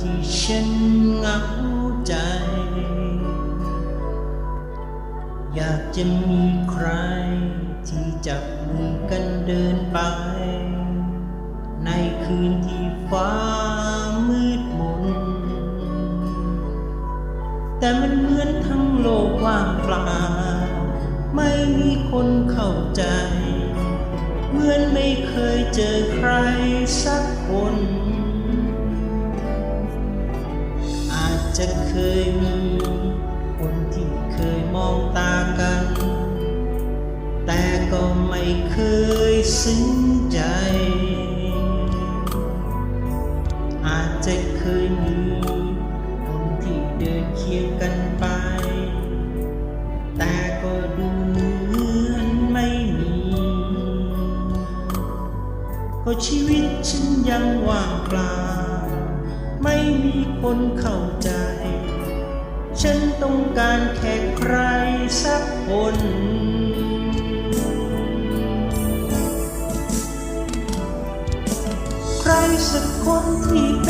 ที่ฉันเหงาใจ อยากจะมีใคร ที่จับมือกันเดินไป ในคืนที่ฟ้ามืดมน แต่มันเหมือนทั้งโลกว่างเปล่า ไม่มีคนเข้าใจ เหมือนไม่เคยเจอใครสักคน จจะเคยมีคนที่เคยมองตากัน แต่ก็ไม่เคยซึ้งใจ อาจจะเคยมีคนที่เดินเคียงกันไป แต่ก็ดูเหมือนไม่มี ก็ชีวิตฉันยังว่างเปล่า ไม่มีคนเข้าใจ ฉันต้องการแค่ใครสักคนใครสักคนที่เ